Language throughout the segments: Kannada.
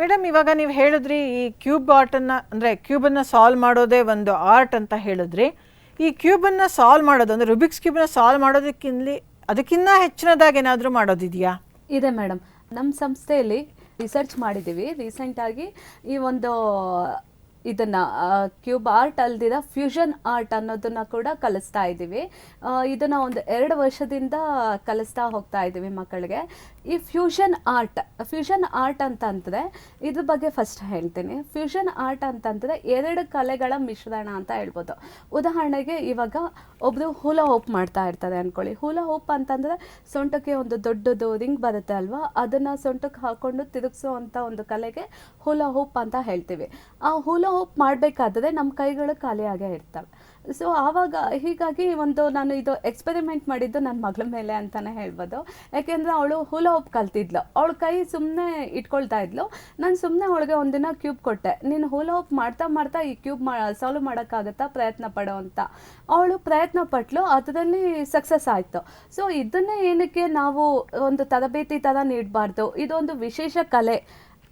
ಮೇಡಮ್, ಇವಾಗ ನೀವು ಹೇಳಿದ್ರಿ ಈ ಕ್ಯೂಬ್ ಆರ್ಟನ್ನು, ಅಂದರೆ ಕ್ಯೂಬನ್ನು ಸಾಲ್ವ್ ಮಾಡೋದೇ ಒಂದು ಆರ್ಟ್ ಅಂತ ಹೇಳಿದ್ರಿ. ಈ ಕ್ಯೂಬನ್ನು ಸಾಲ್ವ್ ಮಾಡೋದು, ಅಂದರೆ ರುಬಿಕ್ಸ್ ಕ್ಯೂಬನ್ನು ಸಾಲ್ವ್ ಮಾಡೋದಕ್ಕಿಂತ ಅದಕ್ಕಿಂತ ಹೆಚ್ಚಿನದಾಗಿ ಏನಾದರೂ ಮಾಡೋದಿದೆಯಾ? ಇದೆ ಮೇಡಮ್. ನಮ್ಮ ಸಂಸ್ಥೆಯಲ್ಲಿ ರಿಸರ್ಚ್ ಮಾಡಿದ್ದೀವಿ ರೀಸೆಂಟಾಗಿ ಈ ಒಂದು ಇದನ್ನು ಕ್ಯೂಬ್ ಆರ್ಟ್ ಅಲ್ದಿರ ಫ್ಯೂಷನ್ ಆರ್ಟ್ ಅನ್ನೋದನ್ನ ಕೂಡ ಕಲಿಸ್ತಾ ಇದ್ದೀವಿ ಇದನ್ನು ಒಂದು ಎರಡು ವರ್ಷದಿಂದ ಕಲಿಸ್ತಾ ಹೋಗ್ತಾ ಇದ್ದೀವಿ ಮಕ್ಕಳಿಗೆ. ಈ ಫ್ಯೂಷನ್ ಆರ್ಟ್ ಫ್ಯೂಷನ್ ಆರ್ಟ್ ಅಂತಂದರೆ ಇದ್ರ ಬಗ್ಗೆ ಫಸ್ಟ್ ಹೇಳ್ತೀನಿ. ಫ್ಯೂಷನ್ ಆರ್ಟ್ ಅಂತಂದರೆ ಎರಡು ಕಲೆಗಳ ಮಿಶ್ರಣ ಅಂತ ಹೇಳ್ಬೋದು. ಉದಾಹರಣೆಗೆ ಇವಾಗ ಒಬ್ಬರು ಹುಲ ಹೋಪ್ ಮಾಡ್ತಾ ಇರ್ತಾರೆ ಅಂದ್ಕೊಳ್ಳಿ ಹುಲ ಹೋಪ್ ಅಂತಂದರೆ ಸೊಂಟಕ್ಕೆ ಒಂದು ದೊಡ್ಡದು ರಿಂಗ್ ಬರುತ್ತೆ ಅಲ್ವಾ? ಅದನ್ನು ಸೊಂಟಕ್ಕೆ ಹಾಕ್ಕೊಂಡು ತಿರುಗಿಸುವಂಥ ಒಂದು ಕಲೆಗೆ ಹುಲ ಹೋಪ್ ಅಂತ ಹೇಳ್ತೀವಿ. ಆ ಹುಲ ಹೋಪ್ ಮಾಡಬೇಕಾದ್ರೆ ನಮ್ಮ ಕೈಗಳು ಖಾಲಿಯಾಗೇ ಇರ್ತವೆ. ಸೊ ಆವಾಗ ಹೀಗಾಗಿ ಒಂದು ನಾನು ಇದು ಎಕ್ಸ್ಪೆರಿಮೆಂಟ್ ಮಾಡಿದ್ದು ನನ್ನ ಮಗಳ ಮೇಲೆ ಅಂತಲೇ ಹೇಳ್ಬೋದು. ಯಾಕೆಂದರೆ ಅವಳು ಹುಲ ಹೋಪ್ ಕಲ್ತಿದ್ಲು. ಅವಳ ಕೈ ಸುಮ್ಮನೆ ಇಟ್ಕೊಳ್ತಾ ಇದ್ಲು. ನಾನು ಸುಮ್ಮನೆ ಅವಳಿಗೆ ಒಂದಿನ ಕ್ಯೂಬ್ ಕೊಟ್ಟೆ. ನೀನು ಹುಲ ಹೋಪ್ ಮಾಡ್ತಾ ಮಾಡ್ತಾ ಈ ಕ್ಯೂಬ್ ಮಾ ಸಾಲ್ವ್ ಮಾಡೋಕ್ಕಾಗತ್ತಾ ಪ್ರಯತ್ನ ಪಡೋ ಅಂತ. ಅವಳು ಪ್ರಯತ್ನ ಪಟ್ಲು, ಅದರಲ್ಲಿ ಸಕ್ಸಸ್ ಆಯಿತು. ಸೊ ಇದನ್ನೇ ಏನಕ್ಕೆ ನಾವು ಒಂದು ತರಬೇತಿ ಥರ ನೀಡಬಾರ್ದು? ಇದೊಂದು ವಿಶೇಷ ಕಲೆ.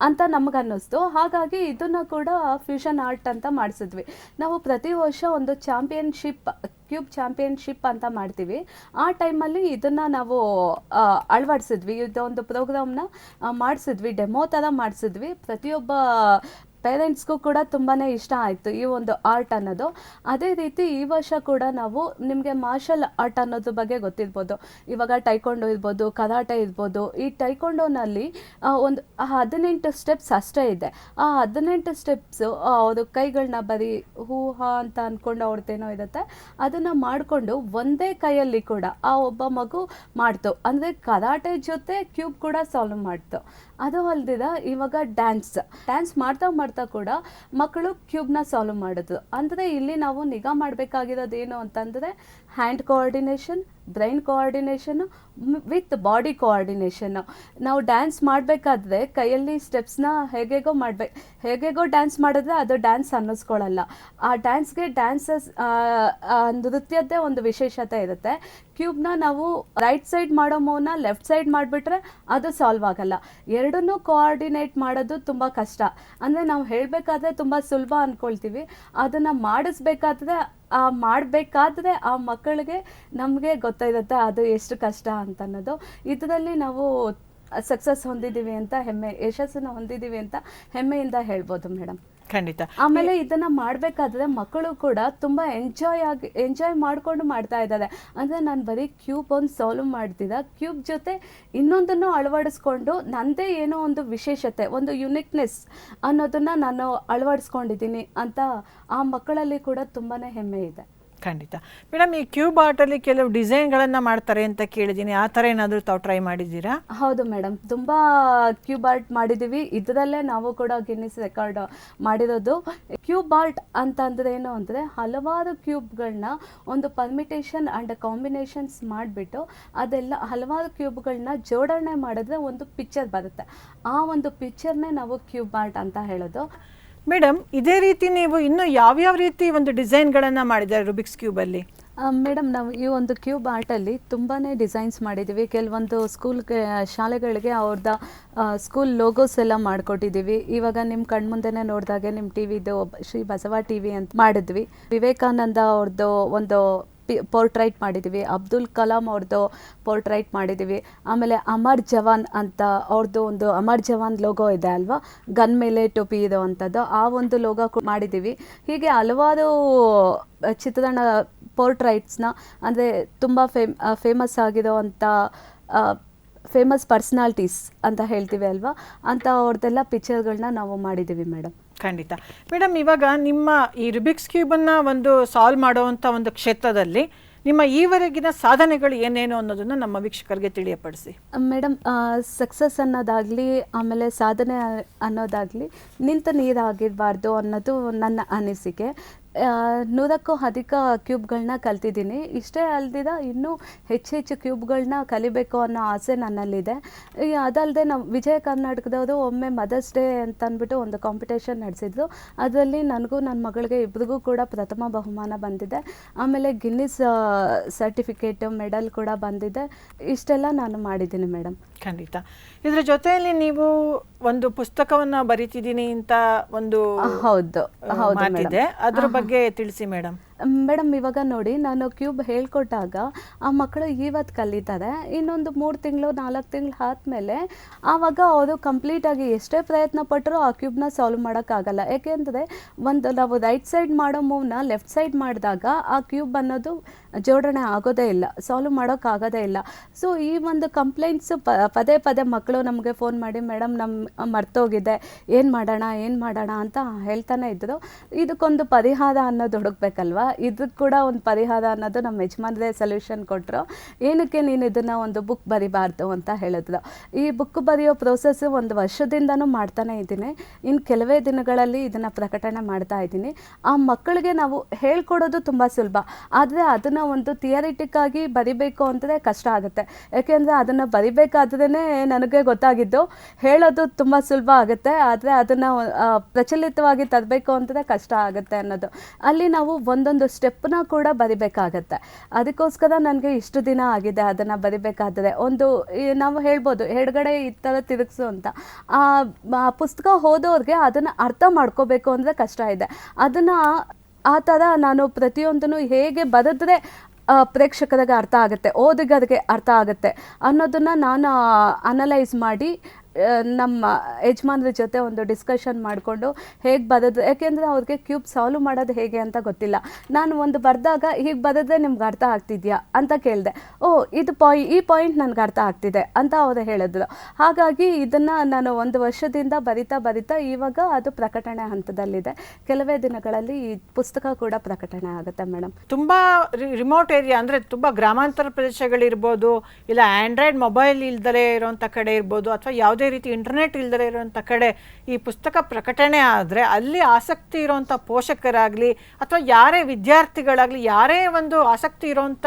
ಅಂತ ನಮ್ಗೆ ಅನ್ನಿಸ್ತು ಹಾಗಾಗಿ ಇದನ್ನು ಕೂಡ ಫ್ಯೂಷನ್ ಆರ್ಟ್ ಅಂತ ಮಾಡಿಸಿದ್ವಿ. ನಾವು ಪ್ರತಿ ವರ್ಷ ಒಂದು ಚಾಂಪಿಯನ್ಶಿಪ್ ಕ್ಯೂಬ್ ಚಾಂಪಿಯನ್ಶಿಪ್ ಅಂತ ಮಾಡ್ತೀವಿ. ಆ ಟೈಮಲ್ಲಿ ಇದನ್ನು ನಾವು ಅಳವಡಿಸಿದ್ವಿ. ಇದೊಂದು ಪ್ರೋಗ್ರಾಮ್ನ ಮಾಡಿಸಿದ್ವಿ. ಡೆಮೋ ಥರ ಮಾಡಿಸಿದ್ವಿ. ಪ್ರತಿಯೊಬ್ಬ ಪೇರೆಂಟ್ಸ್ಗೂ ಕೂಡ ತುಂಬಾ ಇಷ್ಟ ಆಯಿತು ಈ ಒಂದು ಆರ್ಟ್ ಅನ್ನೋದು. ಅದೇ ರೀತಿ ಈ ವರ್ಷ ಕೂಡ ನಾವು ನಿಮಗೆ ಮಾರ್ಷಲ್ ಆರ್ಟ್ ಅನ್ನೋದ್ರ ಬಗ್ಗೆ ಗೊತ್ತಿರ್ಬೋದು. ಇವಾಗ ಟೈಕೊಂಡೋ ಇರ್ಬೋದು, ಕರಾಟೆ ಇರ್ಬೋದು, ಈ ಟೈಕೊಂಡೋನಲ್ಲಿ ಒಂದು ಹದಿನೆಂಟು ಸ್ಟೆಪ್ಸ್ ಅಷ್ಟೇ ಇದೆ. ಆ ಹದಿನೆಂಟು ಸ್ಟೆಪ್ಸು ಅವರು ಕೈಗಳನ್ನ ಬರೀ ಹೂ, ಹಾ ಅಂತ ಅಂದ್ಕೊಂಡು ಅವ್ರದ್ದೇನೋ ಇರುತ್ತೆ, ಅದನ್ನು ಮಾಡಿಕೊಂಡು ಒಂದೇ ಕೈಯಲ್ಲಿ ಕೂಡ ಆ ಒಬ್ಬ ಮಗು ಮಾಡ್ತು. ಅಂದರೆ ಕರಾಟೆ ಜೊತೆ ಕ್ಯೂಬ್ ಕೂಡ ಸಾಲ್ವ್ ಮಾಡ್ತು. ಅದು ಅಲ್ದಿರ ಇವಾಗ ಡ್ಯಾನ್ಸ್. ಡ್ಯಾನ್ಸ್ ಮಾಡ್ತಾ ಮಾಡ್ತಾ ಕೂಡ ಮಕ್ಕಳು ಕ್ಯೂಬ್ನ ಸಾಲ್ವ್ ಮಾಡೋದು. ಅಂದರೆ ಇಲ್ಲಿ ನಾವು ನಿಗಾ ಮಾಡಬೇಕಾಗಿರೋದು ಏನು ಅಂತಂದರೆ hand coordination brain coordination with body coordination ನಾವು ಡ್ಯಾನ್ಸ್ ಮಾಡಬೇಕಾದ್ರೆ ಕೈಯಲ್ಲಿ ಸ್ಟೆಪ್ಸ್ನ ಹೇಗೆಗೋ ಮಾಡ್ಬೇಕು ಹೇಗೆಗೋ ಡ್ಯಾನ್ಸ್ ಮಾಡಿದ್ರೆ ಅದು ಡ್ಯಾನ್ಸ್ ಅನ್ನಿಸ್ಕೊಳ್ಳಲ್ಲ. ಆ ಡ್ಯಾನ್ಸ್ಗೆ ಡ್ಯಾನ್ಸಸ್ ನೃತ್ಯದ್ದೇ ಒಂದು ವಿಶೇಷತೆ ಇರುತ್ತೆ. ಕ್ಯೂಬ್ನ ನಾವು ರೈಟ್ ಸೈಡ್ ಮಾಡೋ ಮೌನ ಲೆಫ್ಟ್ ಸೈಡ್ ಮಾಡಿಬಿಟ್ರೆ ಅದು ಸಾಲ್ವ್ ಆಗಲ್ಲ. ಎರಡನ್ನೂ ಕೋಆರ್ಡಿನೇಟ್ ಮಾಡೋದು ತುಂಬ ಕಷ್ಟ. ಅಂದರೆ ನಾವು ಹೇಳಬೇಕಾದ್ರೆ ತುಂಬ ಸುಲಭ ಅಂದ್ಕೊಳ್ತೀವಿ ಅದನ್ನು ಮಾಡಿಸ್ಬೇಕಾದ್ರೆ ಮಾಡಬೇಕಾದ್ರೆ ಆ ಮಕ್ಕಳಿಗೆ ನಮಗೆ ಗೊತ್ತಾಯಿರುತ್ತೆ ಅದು ಎಷ್ಟು ಕಷ್ಟ ಅಂತ ಅನ್ನೋದು ಇದರಲ್ಲಿ ನಾವು ಸಕ್ಸಸ್ ಹೊಂದಿದ್ದೀವಿ ಅಂತ ಹೆಮ್ಮೆ, ಯಶಸ್ಸನ್ನು ಹೊಂದಿದ್ದೀವಿ ಅಂತ ಹೆಮ್ಮೆಯಿಂದ ಹೇಳ್ಬೋದು ಮೇಡಮ್. ಖಂಡಿತ. ಆಮೇಲೆ ಇದನ್ನ ಮಾಡ್ಬೇಕಾದ್ರೆ ಮಕ್ಕಳು ಕೂಡ ತುಂಬಾ ಎಂಜಾಯ್ ಆಗಿ ಎಂಜಾಯ್ ಮಾಡ್ಕೊಂಡು ಮಾಡ್ತಾ ಇದ್ದಾರೆ. ಅಂದ್ರೆ ನಾನು ಬರೀ ಕ್ಯೂಬ್ ಒಂದು ಸಾಲ್ವ್ ಮಾಡ್ತಿದ್ದ. ಕ್ಯೂಬ್ ಜೊತೆ ಇನ್ನೊಂದನ್ನು ಅಳವಡಿಸ್ಕೊಂಡು ನಂದೇ ಏನೋ ಒಂದು ವಿಶೇಷತೆ, ಒಂದು ಯುನಿಕ್ನೆಸ್ ಅನ್ನೋದನ್ನ ನಾನು ಅಳವಡಿಸ್ಕೊಂಡಿದ್ದೀನಿ ಅಂತ ಆ ಮಕ್ಕಳಲ್ಲಿ ಕೂಡ ತುಂಬಾನೇ ಹೆಮ್ಮೆ ಇದೆ. ಖಂಡಿತ. ಮೇಡಮ್, ಈ ಕ್ಯೂಬ್ ಆರ್ಟಲ್ಲಿ ಕೆಲವು ಡಿಸೈನ್ಗಳನ್ನು ಮಾಡ್ತಾರೆ ಅಂತ ಕೇಳಿದ್ದೀನಿ. ಆ ಥರ ಏನಾದರೂ ತಾವು ಟ್ರೈ ಮಾಡಿದ್ದೀರಾ? ಹೌದು ಮೇಡಮ್. ತುಂಬ ಕ್ಯೂಬ್ ಆರ್ಟ್ ಮಾಡಿದ್ದೀವಿ. ಇದರಲ್ಲೇ ನಾವು ಕೂಡ ಗಿನ್ನಿಸ್ ರೆಕಾರ್ಡ್ ಮಾಡಿರೋದು. ಕ್ಯೂಬ್ ಆರ್ಟ್ ಅಂತ ಅಂದ್ರೆ ಏನು ಅಂದರೆ ಹಲವಾರು ಕ್ಯೂಬ್ಗಳನ್ನ ಒಂದು ಪರ್ಮಿಟೇಷನ್ ಆ್ಯಂಡ್ ಕಾಂಬಿನೇಷನ್ಸ್ ಮಾಡಿಬಿಟ್ಟು ಅದೆಲ್ಲ ಹಲವಾರು ಕ್ಯೂಬ್ಗಳನ್ನ ಜೋಡಣೆ ಮಾಡಿದ್ರೆ ಒಂದು ಪಿಕ್ಚರ್ ಬರುತ್ತೆ. ಆ ಒಂದು ಪಿಕ್ಚರ್ನೇ ನಾವು ಕ್ಯೂಬ್ ಆರ್ಟ್ ಅಂತ ಹೇಳೋದು. ಮೇಡಮ್, ಇದೇ ರೀತಿ ನೀವು ಇನ್ನೂ ಯಾವ್ಯಾವ ರೀತಿ ಒಂದು ಡಿಸೈನ್ಗಳನ್ನು ಮಾಡಿದ್ದಾರೆ ರುಬಿಕ್ಸ್ ಕ್ಯೂಬಲ್ಲಿ ಮೇಡಮ್, ನಾವು ಈ ಒಂದು ಕ್ಯೂಬ್ ಆರ್ಟಲ್ಲಿ ತುಂಬಾ ಡಿಸೈನ್ಸ್ ಮಾಡಿದ್ದೀವಿ. ಕೆಲವೊಂದು ಸ್ಕೂಲ್ ಶಾಲೆಗಳಿಗೆ ಅವ್ರದ ಸ್ಕೂಲ್ ಲೋಗೋಸ್ ಎಲ್ಲ ಮಾಡಿಕೊಟ್ಟಿದ್ದೀವಿ. ಇವಾಗ ನಿಮ್ಮ ಕಣ್ಮುಂದೆನೇ ನೋಡಿದಾಗೆ ನಿಮ್ಮ ಟಿ ವಿದು ಶ್ರೀ ಬಸವ ಟಿ ವಿ ಅಂತ ಮಾಡಿದ್ವಿ. ವಿವೇಕಾನಂದ ಅವ್ರದ್ದು ಒಂದು ಪೋರ್ಟ್ರೈಟ್ ಮಾಡಿದ್ದೀವಿ. ಅಬ್ದುಲ್ ಕಲಾಂ ಅವ್ರದ್ದು ಪೋರ್ಟ್ರೈಟ್ ಮಾಡಿದ್ದೀವಿ. ಆಮೇಲೆ ಅಮರ್ ಜವಾನ್ ಅಂತ ಅವ್ರದ್ದು ಒಂದು ಅಮರ್ ಜವಾನ್ ಲೋಗೋ ಇದೆ ಅಲ್ವಾ? ಗನ್ ಮೇಲೆ ಟೋಪಿ ಇರೋ ಅಂಥದ್ದು ಆ ಒಂದು ಲೋಗೋ ಮಾಡಿದ್ದೀವಿ. ಹೀಗೆ ಹಲವಾರು ಚಿತ್ರಣ ಪೋರ್ಟ್ರೈಟ್ಸ್ನ, ಅಂದರೆ ತುಂಬ ಫೇಮ್ ಫೇಮಸ್ ಆಗಿರೋ ಅಂಥ ಫೇಮಸ್ ಪರ್ಸ್ನಾಲ್ಟೀಸ್ ಅಂತ ಹೇಳ್ತೀವಿ ಅಲ್ವಾ? ಅಂಥ ಅವ್ರದ್ದೆಲ್ಲ ಪಿಕ್ಚರ್ಗಳನ್ನ ನಾವು ಮಾಡಿದ್ದೀವಿ ಮೇಡಮ್ ಖಂಡಿತ. ಮೇಡಮ್ ಇವಾಗ ನಿಮ್ಮ ಈ ರುಬಿಕ್ಸ್ ಕ್ಯೂಬನ್ನು ಒಂದು ಸಾಲ್ವ್ ಮಾಡುವಂಥ ಒಂದು ಕ್ಷೇತ್ರದಲ್ಲಿ ನಿಮ್ಮ ಈವರೆಗಿನ ಸಾಧನೆಗಳು ಏನೇನು ಅನ್ನೋದನ್ನು ನಮ್ಮ ವೀಕ್ಷಕರಿಗೆ ತಿಳಿಯಪಡಿಸಿ. ಮೇಡಮ್ ಸಕ್ಸಸ್ ಅನ್ನೋದಾಗಲಿ, ಆಮೇಲೆ ಸಾಧನೆ ಅನ್ನೋದಾಗಲಿ ನಿಂತ ನೀರಾಗಿರಬಾರ್ದು ಅನ್ನೋದು ನನ್ನ ಅನಿಸಿಕೆ. ನೂರಕ್ಕೂ ಅಧಿಕ ಕ್ಯೂಬ್ಗಳನ್ನ ಕಲ್ತಿದ್ದೀನಿ. ಇಷ್ಟೇ ಅಲ್ದಿದ ಇನ್ನೂ ಹೆಚ್ಚು ಹೆಚ್ಚು ಕ್ಯೂಬ್ಗಳನ್ನ ಕಲಿಬೇಕು ಅನ್ನೋ ಆಸೆ ನನ್ನಲ್ಲಿದೆ. ಅದಲ್ಲದೆ ನಾವು ವಿಜಯ ಕರ್ನಾಟಕದವರು ಒಮ್ಮೆ ಮದರ್ಸ್ ಡೇ ಅಂತ ಅಂದ್ಬಿಟ್ಟು ಒಂದು ಕಾಂಪಿಟೇಷನ್ ನಡೆಸಿದ್ರು. ಅದರಲ್ಲಿ ನನಗೂ ನನ್ನ ಮಗಳಿಗೆ ಇಬ್ಬರಿಗೂ ಕೂಡ ಪ್ರಥಮ ಬಹುಮಾನ ಬಂದಿದೆ. ಆಮೇಲೆ ಗಿನ್ನಿಸ್ ಸರ್ಟಿಫಿಕೇಟ್ ಮೆಡಲ್ ಕೂಡ ಬಂದಿದೆ. ಇಷ್ಟೆಲ್ಲ ನಾನು ಮಾಡಿದ್ದೀನಿ ಮೇಡಮ್. ಖಂಡಿತ. ಇದರ ಜೊತೆಯಲ್ಲಿ ನೀವು ಒಂದು ಪುಸ್ತಕವನ್ನ ಬರಿತಿದ್ದೀನಿ ಅಂತ ಒಂದು ಹೌದು ಹೌದು ಅದ್ರ ಬಗ್ಗೆ ತಿಳಿಸಿ ಮೇಡಮ್. ಮೇಡಮ್, ಇವಾಗ ನೋಡಿ, ನಾನು ಕ್ಯೂಬ್ ಹೇಳ್ಕೊಟ್ಟಾಗ ಆ ಮಕ್ಕಳು ಇವತ್ತು ಕಲಿತಾರೆ. ಇನ್ನೊಂದು ಮೂರು ತಿಂಗಳು, ನಾಲ್ಕು ತಿಂಗಳು ಆದಮೇಲೆ ಆವಾಗ ಅವರು ಕಂಪ್ಲೀಟಾಗಿ ಎಷ್ಟೇ ಪ್ರಯತ್ನ ಪಟ್ಟರು ಆ ಕ್ಯೂಬ್ನ ಸಾಲ್ವ್ ಮಾಡೋಕ್ಕಾಗಲ್ಲ. ಏಕೆಂದರೆ ಒಂದು ನಾವು ರೈಟ್ ಸೈಡ್ ಮಾಡೋ ಮೂವ್ನ ಲೆಫ್ಟ್ ಸೈಡ್ ಮಾಡಿದಾಗ ಆ ಕ್ಯೂಬ್ ಅನ್ನೋದು ಜೋಡಣೆ ಆಗೋದೇ ಇಲ್ಲ, ಸಾಲ್ವ್ ಮಾಡೋಕ್ಕಾಗೋದೇ ಇಲ್ಲ. ಸೊ, ಈ ಒಂದು ಕಂಪ್ಲೇಂಟ್ಸ್ ಪದೇ ಪದೇ ಮಕ್ಕಳು ನಮಗೆ ಫೋನ್ ಮಾಡಿ, ಮೇಡಮ್ ನಮ್ಮ ಮರ್ತೋಗಿದೆ, ಏನು ಮಾಡೋಣ ಏನು ಮಾಡೋಣ? ಅಂತ ಹೇಳ್ತಾನೆ ಇದ್ದರು ಇದಕ್ಕೊಂದು ಪರಿಹಾರ ಅನ್ನೋದು ಹುಡುಕ್ಬೇಕಲ್ವಾ? ಇದಕ್ಕೆ ಕೂಡ ಒಂದು ಪರಿಹಾರ ಅನ್ನೋದು ನಮ್ಮ ಯಜಮಾನ್ರೇ ಸೊಲ್ಯೂಷನ್ ಕೊಟ್ಟರು ಏನಕ್ಕೆ ನೀನು ಇದನ್ನು ಒಂದು ಬುಕ್ ಬರಿಬಾರ್ದು ಅಂತ ಹೇಳಿದ್ರು. ಈ ಬುಕ್ ಬರೆಯೋ ಪ್ರೋಸೆಸ್ ಒಂದು ವರ್ಷದಿಂದನೂ ಮಾಡ್ತಾನೆ ಇದ್ದೀನಿ. ಇನ್ನು ಕೆಲವೇ ದಿನಗಳಲ್ಲಿ ಇದನ್ನು ಪ್ರಕಟಣೆ ಮಾಡ್ತಾ ಇದ್ದೀನಿ. ಆ ಮಕ್ಕಳಿಗೆ ನಾವು ಹೇಳ್ಕೊಡೋದು ತುಂಬ ಸುಲಭ. ಆದರೆ ಅದನ್ನು ಒಂದು ಥಿಯರಿಟಿಕ್ ಆಗಿ ಬರಿಬೇಕು ಅಂದರೆ ಕಷ್ಟ ಆಗುತ್ತೆ. ಯಾಕೆಂದರೆ ಅದನ್ನು ಬರಿಬೇಕಾದ್ರೇ ನನಗೆ ಗೊತ್ತಾಗಿದ್ದು ಹೇಳೋದು ತುಂಬ ಸುಲಭ ಆಗುತ್ತೆ. ಆದರೆ ಅದನ್ನು ಪ್ರಚಲಿತವಾಗಿ ತರಬೇಕು ಅಂತಂದರೆ ಕಷ್ಟ ಆಗುತ್ತೆ ಅನ್ನೋದು. ಅಲ್ಲಿ ನಾವು ಒಂದೊಂದು ಸ್ಟೆಪ್ನ ಕೂಡ ಬರಿಬೇಕಾಗತ್ತೆ. ಅದಕ್ಕೋಸ್ಕರ ನನಗೆ ಇಷ್ಟು ದಿನ ಆಗಿದೆ, ಅದನ್ನು ಬರಿಬೇಕಾದರೆ. ಒಂದು ನಾವು ಹೇಳ್ಬೋದು, ಎಡಗಡೆ ಈ ಥರ ತಿರುಗಿಸು ಅಂತ. ಆ ಪುಸ್ತಕ ಓದೋರಿಗೆ ಅದನ್ನು ಅರ್ಥ ಮಾಡ್ಕೋಬೇಕು ಅಂದರೆ ಕಷ್ಟ ಇದೆ. ಅದನ್ನು ಆ ಥರ ನಾನು ಪ್ರತಿಯೊಂದನ್ನು ಹೇಗೆ ಬರೆದ್ರೆ ಪ್ರೇಕ್ಷಕರಿಗೆ ಅರ್ಥ ಆಗುತ್ತೆ, ಓದಿಗರಿಗೆ ಅರ್ಥ ಆಗುತ್ತೆ ಅನ್ನೋದನ್ನು ನಾನು ಅನಲೈಸ್ ಮಾಡಿ ನಮ್ಮ ಯಜಮಾನ್ರ ಜೊತೆ ಒಂದು ಡಿಸ್ಕಷನ್ ಮಾಡಿಕೊಂಡು ಹೇಗೆ ಬರೋದು ಯಾಕೆಂದರೆ ಅವ್ರಿಗೆ ಕ್ಯೂಬ್ ಸಾಲ್ವ್ ಮಾಡೋದು ಹೇಗೆ ಅಂತ ಗೊತ್ತಿಲ್ಲ. ನಾನು ಒಂದು ಬರೆದಾಗ ಹೀಗೆ ಬರೆದ್ರೆ ನಿಮ್ಗೆ ಅರ್ಥ ಆಗ್ತಿದ್ಯಾ ಅಂತ ಕೇಳಿದೆ. ಓ, ಇದು ಪಾಯ್, ಈ ಪಾಯಿಂಟ್ ನನಗೆ ಅರ್ಥ ಆಗ್ತಿದೆ ಅಂತ ಅವರು ಹೇಳಿದ್ರು. ಹಾಗಾಗಿ ಇದನ್ನು ನಾನು ಒಂದು ವರ್ಷದಿಂದ ಬರಿತಾ ಬರಿತಾ ಇವಾಗ ಅದು ಪ್ರಕಟಣೆ ಹಂತದಲ್ಲಿದೆ. ಕೆಲವೇ ದಿನಗಳಲ್ಲಿ ಈ ಪುಸ್ತಕ ಕೂಡ ಪ್ರಕಟಣೆ ಆಗುತ್ತೆ ಮೇಡಮ್ ತುಂಬ ರಿಮೋಟ್ ಏರಿಯಾ ಅಂದರೆ ತುಂಬ ಗ್ರಾಮಾಂತರ ಪ್ರದೇಶಗಳಿರ್ಬೋದು, ಇಲ್ಲ ಆಂಡ್ರಾಯ್ಡ್ ಮೊಬೈಲ್ ಇಲ್ದಲೇ ಇರುವಂತ ಕಡೆ ಇರ್ಬೋದು, ಅಥವಾ ಯಾವುದೇ ರೀತಿ ಇಂಟರ್ನೆಟ್ ಇಲ್ಲದೇ ಇರುವಂಥ ಕಡೆ ಈ ಪುಸ್ತಕ ಪ್ರಕಟಣೆ ಆದರೆ ಅಲ್ಲಿ ಆಸಕ್ತಿ ಇರೋವಂಥ ಪೋಷಕರಾಗಲಿ ಅಥವಾ ಯಾರೇ ವಿದ್ಯಾರ್ಥಿಗಳಾಗಲಿ, ಯಾರೇ ಒಂದು ಆಸಕ್ತಿ ಇರುವಂತ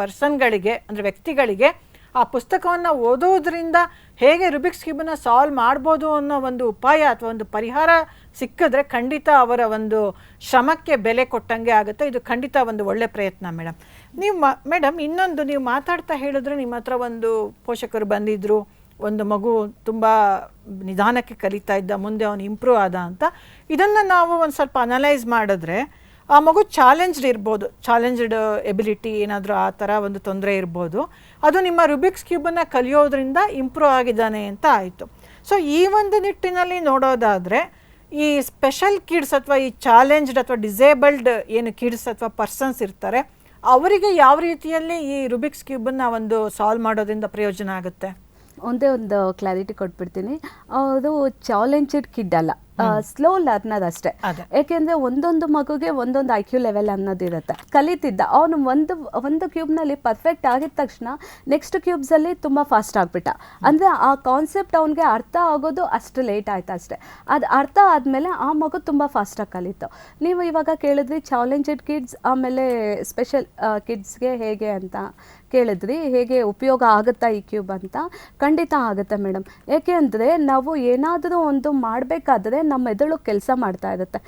ಪರ್ಸನ್ಗಳಿಗೆ ಅಂದರೆ ವ್ಯಕ್ತಿಗಳಿಗೆ ಆ ಪುಸ್ತಕವನ್ನು ಓದೋದ್ರಿಂದ ಹೇಗೆ ರುಬಿಕ್ಸ್ ಕ್ಯೂಬನ್ನು ಸಾಲ್ವ್ ಮಾಡ್ಬೋದು ಅನ್ನೋ ಒಂದು ಉಪಾಯ ಅಥವಾ ಒಂದು ಪರಿಹಾರ ಸಿಕ್ಕಿದ್ರೆ ಖಂಡಿತ ಅವರ ಒಂದು ಶ್ರಮಕ್ಕೆ ಬೆಲೆ ಕೊಟ್ಟಂಗೆ ಆಗುತ್ತೆ. ಇದು ಖಂಡಿತ ಒಂದು ಒಳ್ಳೆ ಪ್ರಯತ್ನ ಮೇಡಮ್ ನೀವು ಮೇಡಮ್ ಇನ್ನೊಂದು ನೀವು ಮಾತಾಡ್ತಾ ಹೇಳಿದ್ರೆ ನಿಮ್ಮ ಹತ್ರ ಒಂದು ಪೋಷಕರು ಬಂದಿದ್ರು. ಒಂದು ಮಗು ತುಂಬ ನಿಧಾನಕ್ಕೆ ಕಲಿತಾ ಇದ್ದ, ಮುಂದೆ ಅವನು ಇಂಪ್ರೂವ್ ಆದ ಅಂತ, ಇದನ್ನು ನಾವು ಒಂದು ಸ್ವಲ್ಪ ಅನಲೈಸ್ ಮಾಡಿದ್ರೆ ಆ ಮಗು ಚಾಲೆಂಜ್ಡ್ ಇರ್ಬೋದು. ಚಾಲೆಂಜ್ಡ್ ಎಬಿಲಿಟಿ ಏನಾದರೂ ಆ ಥರ ಒಂದು ತೊಂದರೆ ಇರ್ಬೋದು. ಅದು ನಿಮ್ಮ ರುಬಿಕ್ಸ್ ಕ್ಯೂಬನ್ನು ಕಲಿಯೋದ್ರಿಂದ ಇಂಪ್ರೂವ್ ಆಗಿದ್ದಾನೆ ಅಂತ ಆಯಿತು. ಸೊ ಈ ಒಂದು ನಿಟ್ಟಿನಲ್ಲಿ ನೋಡೋದಾದರೆ, ಈ ಸ್ಪೆಷಲ್ ಕಿಡ್ಸ್ ಅಥವಾ ಈ ಚಾಲೆಂಜ್ಡ್ ಅಥವಾ ಡಿಸೇಬಲ್ಡ್ ಏನು ಕಿಡ್ಸ್ ಅಥವಾ ಪರ್ಸನ್ಸ್ ಇರ್ತಾರೆ, ಅವರಿಗೆ ಯಾವ ರೀತಿಯಲ್ಲಿ ಈ ರುಬಿಕ್ಸ್ ಕ್ಯೂಬನ್ನು ಒಂದು ಸಾಲ್ವ್ ಮಾಡೋದ್ರಿಂದ ಪ್ರಯೋಜನ ಆಗುತ್ತೆ? ಒಂದೇ ಒಂದು ಕ್ಲಾರಿಟಿ ಕೊಟ್ಬಿಡ್ತೀನಿ. ಅದು ಚಾಲೆಂಜೆಡ್ ಕಿಡ್ ಅಲ್ಲ. ಸ್ಲೋ ಲರ್ನರ್ ಅಷ್ಟೇ. ಯಾಕೆಂದ್ರೆ ಒಂದೊಂದು ಮಗುಗೆ ಒಂದೊಂದು ಐ ಕ್ಯೂ ಲೆವೆಲ್ ಅನ್ನೋದಿರುತ್ತೆ. ಕಲಿತಿದ್ದ. ಅವನು ಒಂದು ಒಂದು ಕ್ಯೂಬ್ನಲ್ಲಿ ಪರ್ಫೆಕ್ಟ್ ಆಗಿದ ತಕ್ಷಣ ನೆಕ್ಸ್ಟ್ ಕ್ಯೂಬ್ಸಲ್ಲಿ ತುಂಬ ಫಾಸ್ಟ್ ಆಗ್ಬಿಟ್ಟ. ಅಂದರೆ ಆ ಕಾನ್ಸೆಪ್ಟ್ ಅವನಿಗೆ ಅರ್ಥ ಆಗೋದು ಅಷ್ಟು ಲೇಟ್ ಆಯ್ತು ಅಷ್ಟೇ. ಅದು ಅರ್ಥ ಆದಮೇಲೆ ಆ ಮಗು ತುಂಬ ಫಾಸ್ಟಾಗಿ ಕಲಿತು. ನೀವು ಇವಾಗ ಕೇಳಿದ್ರಿ ಚಾಲೆಂಜೆಡ್ ಕಿಡ್ಸ್ ಆಮೇಲೆ ಸ್ಪೆಷಲ್ ಕಿಡ್ಸ್ಗೆ ಹೇಗೆ ಅಂತ ಕೇಳಿದ್ರಿ ಹೇಗೆ ಉಪಯೋಗ ಆಗುತ್ತಾ ಈ ಕ್ಯೂಬ್ ಅಂತ ಖಂಡಿತ ಆಗುತ್ತೆ ಮೇಡಮ್ ಯಾಕೆ ಅಂದರೆ ನಾವು ಏನಾದರೂ ಒಂದು ಮಾಡಬೇಕಾದ್ರೆ ನಮ್ಮ ಮೆದುಳು ಕೆಲಸ ಮಾಡ್ತಾ ಇರುತ್ತೆ.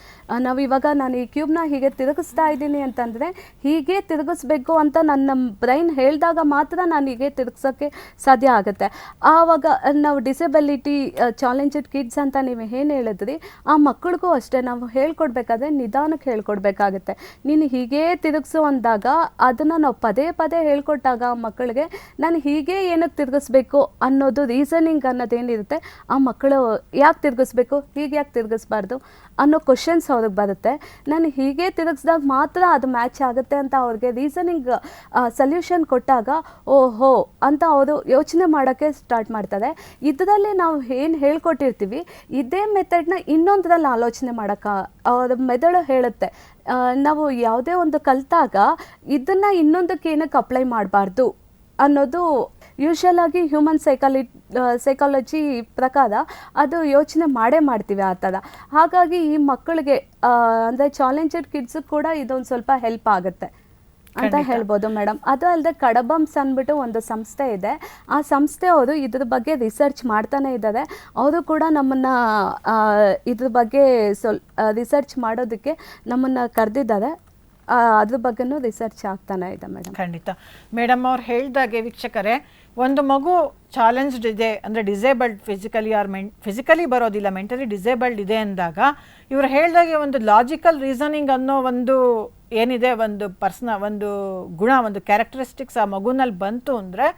ನಾವು ಇವಾಗ ನಾನು ಈ ಕ್ಯೂಬ್ನ ಹೀಗೆ ತಿರುಗಿಸ್ತಾ ಇದ್ದೀನಿ ಅಂತಂದರೆ ಹೀಗೆ ತಿರುಗಿಸ್ಬೇಕು ಅಂತ ನನ್ನ ಬ್ರೈನ್ ಹೇಳಿದಾಗ ಮಾತ್ರ ನಾನು ಹೀಗೆ ತಿರುಗಿಸೋಕ್ಕೆ ಸಾಧ್ಯ ಆಗುತ್ತೆ. ಆವಾಗ ನಾವು ಡಿಸೆಬಿಲಿಟಿ ಚಾಲೆಂಜೆಡ್ ಕಿಡ್ಸ್ ಅಂತ ನೀವು ಏನು ಹೇಳಿದ್ರಿ, ಆ ಮಕ್ಕಳಿಗೂ ಅಷ್ಟೇ ನಾವು ಹೇಳ್ಕೊಡ್ಬೇಕಾದ್ರೆ ನಿಧಾನಕ್ಕೆ ಹೇಳ್ಕೊಡ್ಬೇಕಾಗತ್ತೆ. ನೀನು ಹೀಗೆ ತಿರುಗಿಸು ಅಂದಾಗ ಅದನ್ನು ನಾವು ಪದೇ ಪದೇ ಹೇಳ್ಕೊಟ್ಟಾಗ ಆ ಮಕ್ಕಳಿಗೆ ನಾನು ಹೀಗೆ ಏನಕ್ಕೆ ತಿರುಗಿಸ್ಬೇಕು ಅನ್ನೋದು ರೀಸನಿಂಗ್ ಅನ್ನೋದೇನಿರುತ್ತೆ, ಆ ಮಕ್ಕಳು ಯಾಕೆ ತಿರುಗಿಸ್ಬೇಕು ಹೀಗೆ ಯಾಕೆ ತಿರುಗಿಸ್ಬಾರ್ದು ಅನ್ನೋ ಕ್ವಶನ್ಸ್ ಅವ್ರಿಗೆ ಬರುತ್ತೆ. ನಾನು ಹೀಗೆ ತಿರುಗಿಸ್ದಾಗ ಮಾತ್ರ ಅದು ಮ್ಯಾಚ್ ಆಗುತ್ತೆ ಅಂತ ಅವ್ರಿಗೆ ರೀಸನಿಂಗ್ ಸೊಲ್ಯೂಷನ್ ಕೊಟ್ಟಾಗ ಓಹೋ ಅಂತ ಅವರು ಯೋಚನೆ ಮಾಡೋಕ್ಕೆ ಸ್ಟಾರ್ಟ್ ಮಾಡ್ತಾರೆ. ಇದರಲ್ಲಿ ನಾವು ಏನು ಹೇಳ್ಕೊಟ್ಟಿರ್ತೀವಿ, ಇದೇ ಮೆಥಡ್ನ ಇನ್ನೊಂದರಲ್ಲಿ ಆಲೋಚನೆ ಮಾಡೋಕ್ಕೆ ಅವ್ರ ಮೆದುಳು ಹೇಳುತ್ತೆ. ನಾವು ಯಾವುದೇ ಒಂದು ಕಲಿತಾಗ ಇದನ್ನು ಇನ್ನೊಂದಕ್ಕೆ ಏನಕ್ಕೆ ಅಪ್ಲೈ ಮಾಡಬಾರ್ದು? ಅನ್ನೋದು ಯೂಶಲ್ ಆಗಿ ಹ್ಯೂಮನ್ ಸೈಕಾಲಿ ಸೈಕಾಲಜಿ ಪ್ರಕಾರ ಅದು ಯೋಚನೆ ಮಾಡೇ ಮಾಡ್ತೀವಿ ಆ ಥರ. ಹಾಗಾಗಿ ಈ ಮಕ್ಕಳಿಗೆ ಅಂದರೆ ಚಾಲೆಂಜೆಡ್ ಕಿಡ್ಸ್ ಕೂಡ ಇದೊಂದು ಸ್ವಲ್ಪ ಹೆಲ್ಪ್ ಆಗುತ್ತೆ ಅಂತ ಹೇಳ್ಬೋದು ಮೇಡಮ್ ಅದು ಅಲ್ಲದೆ ಕಡಬಮ್ಸ್ ಅಂದ್ಬಿಟ್ಟು ಒಂದು ಸಂಸ್ಥೆ ಇದೆ. ಆ ಸಂಸ್ಥೆ ಅವರು ಇದ್ರ ಬಗ್ಗೆ ರಿಸರ್ಚ್ ಮಾಡ್ತಾನೆ ಇದ್ದಾರೆ. ಅವರು ಕೂಡ ನಮ್ಮನ್ನು ಇದ್ರ ಬಗ್ಗೆ ಸ್ವಲ್ ರಿಸರ್ಚ್ ಮಾಡೋದಕ್ಕೆ ನಮ್ಮನ್ನು ಕರೆದಿದ್ದಾರೆ. ಅದ್ರ ಬಗ್ಗೆನೂ ರಿಸರ್ಚ್ ಆಗ್ತಾನೆ ಇದೆ ಮೇಡಮ್ ಖಂಡಿತ. ಮೇಡಮ್ ಅವ್ರು ಹೇಳ್ದಾಗೆ ವೀಕ್ಷಕರೇ, ಒಂದು ಮಗು ಚಾಲೆಂಜ್ಡ್ ಇದೆ, ಅಂದರೆ ಡಿಸೇಬಲ್ಡ್ ಫಿಸಿಕಲಿ ಆರ್ ಮೆಂಟ್ ಫಿಸಿಕಲಿ ಬರೋದಿಲ್ಲ ಮೆಂಟಲಿ ಡಿಸೇಬಲ್ಡ್ ಇದೆ ಅಂದಾಗ, ಇವರು ಹೇಳಿದಾಗೆ ಒಂದು ಲಾಜಿಕಲ್ ರೀಸನಿಂಗ್ ಅನ್ನೋ ಒಂದು ಏನಿದೆ, ಒಂದು ಪರ್ಸ್ನ ಒಂದು ಗುಣ, ಒಂದು ಕ್ಯಾರೆಕ್ಟರಿಸ್ಟಿಕ್ಸ್ ಆ ಮಗುನಲ್ಲಿ ಬಂತು ಅಂದರೆ,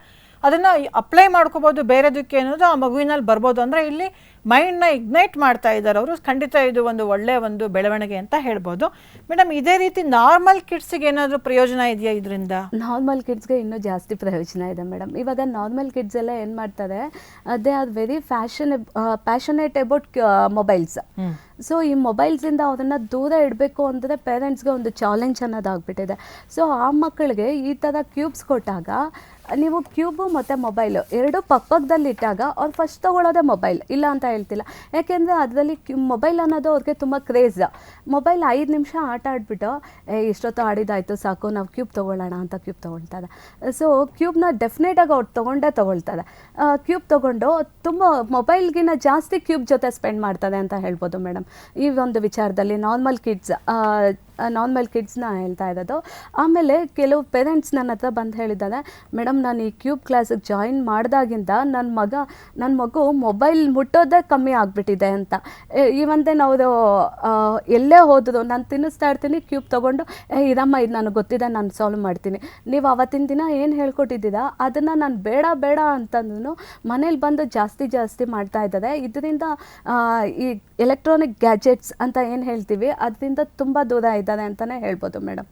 ಅದನ್ನು ಅಪ್ಲೈ ಮಾಡ್ಕೋಬೋದು ಬೇರೆದಕ್ಕೆ ಅನ್ನೋದು ಆ ಮಗುವಿನಲ್ಲಿ ಬರ್ಬೋದು. ಅಂದರೆ ಇಲ್ಲಿ ಮೈಂಡ್ನ ಇಗ್ನೈಟ್ ಮಾಡ್ತಾ ಇದ್ದಾರೆ ಅವರು. ಖಂಡಿತ ಇದು ಒಂದು ಒಳ್ಳೆಯ ಒಂದು ಬೆಳವಣಿಗೆ ಅಂತ ಹೇಳ್ಬೋದು. ಮೇಡಮ್ ಇದೇ ರೀತಿ ನಾರ್ಮಲ್ ಕಿಡ್ಸ್ಗೆ ಏನಾದರೂ ಪ್ರಯೋಜನ ಇದೆಯಾ ಇದರಿಂದ? ನಾರ್ಮಲ್ ಕಿಡ್ಸ್ಗೆ ಇನ್ನೂ ಜಾಸ್ತಿ ಪ್ರಯೋಜನ ಇದೆ ಮೇಡಮ್ ಇವಾಗ ನಾರ್ಮಲ್ ಕಿಡ್ಸ್ ಎಲ್ಲ ಏನು ಮಾಡ್ತಾರೆ ಅದೇ are very fashion passionate about mobiles so ಈ ಮೊಬೈಲ್ಸಿಂದ ಅದನ್ನು ದೂರ ಇಡಬೇಕು ಅಂದರೆ ಪೇರೆಂಟ್ಸ್ಗೆ ಒಂದು ಚಾಲೆಂಜ್ ಅನ್ನೋದಾಗ್ಬಿಟ್ಟಿದೆ. ಸೊ ಆ ಮಕ್ಕಳಿಗೆ ಈ ಥರ ಕ್ಯೂಬ್ಸ್ ಕೊಟ್ಟಾಗ, ನೀವು ಕ್ಯೂಬು ಮತ್ತು ಮೊಬೈಲು ಎರಡು ಪಕ್ಕದಲ್ಲಿ ಇಟ್ಟಾಗ ಅವ್ರು ಫಸ್ಟ್ ತೊಗೊಳ್ಳೋದೇ ಮೊಬೈಲ್ ಇಲ್ಲ ಅಂತ ಹೇಳ್ತಿಲ್ಲ. ಯಾಕೆಂದರೆ ಅದರಲ್ಲಿ ಕ್ಯೂ ಮೊಬೈಲ್ ಅನ್ನೋದು ಅವ್ರಿಗೆ ತುಂಬ ಕ್ರೇಜ್ ಮೊಬೈಲ್ ಐದು ನಿಮಿಷ ಆಟ ಆಡ್ಬಿಟ್ಟು, ಏ, ಇಷ್ಟೊತ್ತು ಆಡಿದಾಯಿತು, ಸಾಕು, ನಾವು ಕ್ಯೂಬ್ ತೊಗೊಳ್ಳೋಣ ಅಂತ ಕ್ಯೂಬ್ ತೊಗೊಳ್ತಾರೆ. ಸೊ ಕ್ಯೂಬ್ನ ಡೆಫಿನೆಟಾಗಿ ಅವ್ರು ತೊಗೊಂಡೇ ತೊಗೊಳ್ತಾರೆ. ಕ್ಯೂಬ್ ತೊಗೊಂಡು ತುಂಬ ಮೊಬೈಲ್ಗಿನ್ನ ಜಾಸ್ತಿ ಕ್ಯೂಬ್ ಜೊತೆ ಸ್ಪೆಂಡ್ ಮಾಡ್ತಾರೆ ಅಂತ ಹೇಳ್ಬೋದು ಮೇಡಮ್ ಈ ಒಂದು ವಿಚಾರದಲ್ಲಿ ನಾರ್ಮಲ್ ಕಿಡ್ಸ್ ನಾರ್ಮಲ್ ಕಿಡ್ಸ್ನ ಹೇಳ್ತಾ ಇರೋದು. ಆಮೇಲೆ ಕೆಲವು ಪೇರೆಂಟ್ಸ್ ನನ್ನ ಹತ್ರ ಬಂದು ಹೇಳಿದ್ದಾರೆ, ಮೇಡಮ್, ನಾನು ಈ ಕ್ಯೂಬ್ ಕ್ಲಾಸಿಗೆ ಜಾಯಿನ್ ಮಾಡಿದಾಗಿಂದ ನನ್ನ ಮಗ ನನ್ನ ಮಗು ಮೊಬೈಲ್ ಮುಟ್ಟೋದೇ ಕಮ್ಮಿ ಆಗಿಬಿಟ್ಟಿದೆ ಅಂತ. ಈವಂತೆ ನಾವು ಎಲ್ಲೇ ಹೋದ್ರು, ನಾನು ತಿನ್ನಿಸ್ತಾ ಇರ್ತೀನಿ ಕ್ಯೂಬ್ ತೊಗೊಂಡು, ಏ ಇದಮ್ಮ ಇದು ನನಗೆ ಗೊತ್ತಿದೆ, ನಾನು ಸಾಲ್ವ್ ಮಾಡ್ತೀನಿ. ನೀವು ಅವತ್ತಿನ ದಿನ ಏನು ಹೇಳ್ಕೊಟ್ಟಿದ್ದೀರಾ? ಅದನ್ನು ನಾನು ಬೇಡ ಬೇಡ ಅಂತಂದ್ರೂ ಮನೇಲಿ ಬಂದು ಜಾಸ್ತಿ ಜಾಸ್ತಿ ಮಾಡ್ತಾ ಇದ್ದಾರೆ. ಇದರಿಂದ ಈ ಎಲೆಕ್ಟ್ರಾನಿಕ್ ಗ್ಯಾಜೆಟ್ಸ್ ಅಂತ ಏನು ಹೇಳ್ತೀವಿ, ಅದರಿಂದ ತುಂಬ ದೂರ ಇದ್ದಾರೆ ಅಂತಲೇ ಹೇಳ್ಬೋದು ಮೇಡಮ್.